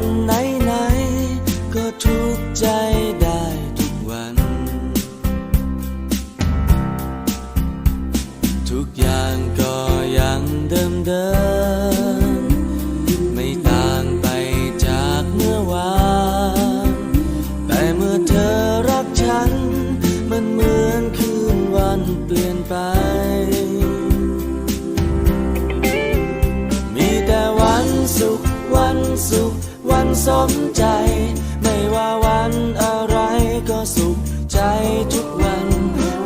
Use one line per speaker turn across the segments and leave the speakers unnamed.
วันไหนไหนก็ทุกใจได้ทุกวัน ทุกอย่างก็ยังเดิมเดิมไม่ต่างไปจากเมื่อวาน แต่เมื่อเธอรักฉัน มันเหมือนคืนวันเปลี่ยนไป สุข วันสมใจ ไม่ว่าวันอะไรก็สุขใจทุกวัน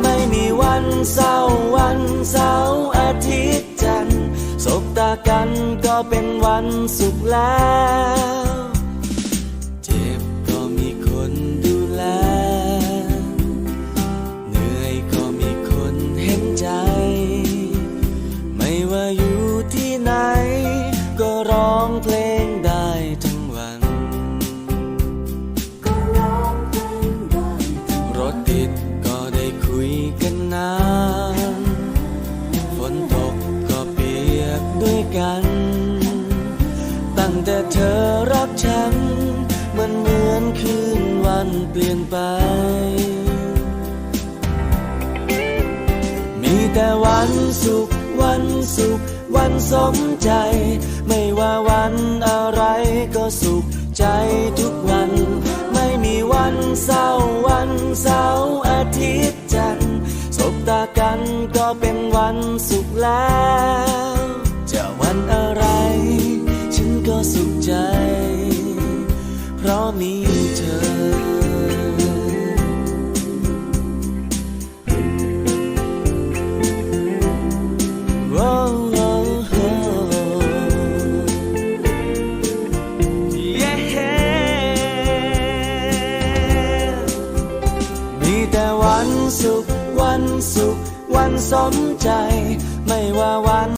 ไม่มีวันเศร้าวันเสาร์อาทิตย์จันทร์สบตากันก็เป็นวันสุขแล้วเจ็บก็มีคนดูแล เหนื่อยก็มีคนเห็นใจ ไม่ว่าอยู่ที่ไหน ถติดก็ได้คุยกันนานฝนตกก็เปียกด้วยกัน ตั้งแต่เธอรักฉัน มันเหมือนคืนวันเปลี่ยนไป มีแต่วันสุขวันสุขวันสมใจ ไม่ว่าวันอะไรก็สุขใจทุกวัน ไม่มีวันเศร้าวันเสาร์อา ทิตย์จันทร์สบตากันก็เป็นวันสุขแล้ว จะวันอะไร ฉันก็สุขใจ เพราะมี สุขวันสุขวันสมใจ ไม่ว่าวัน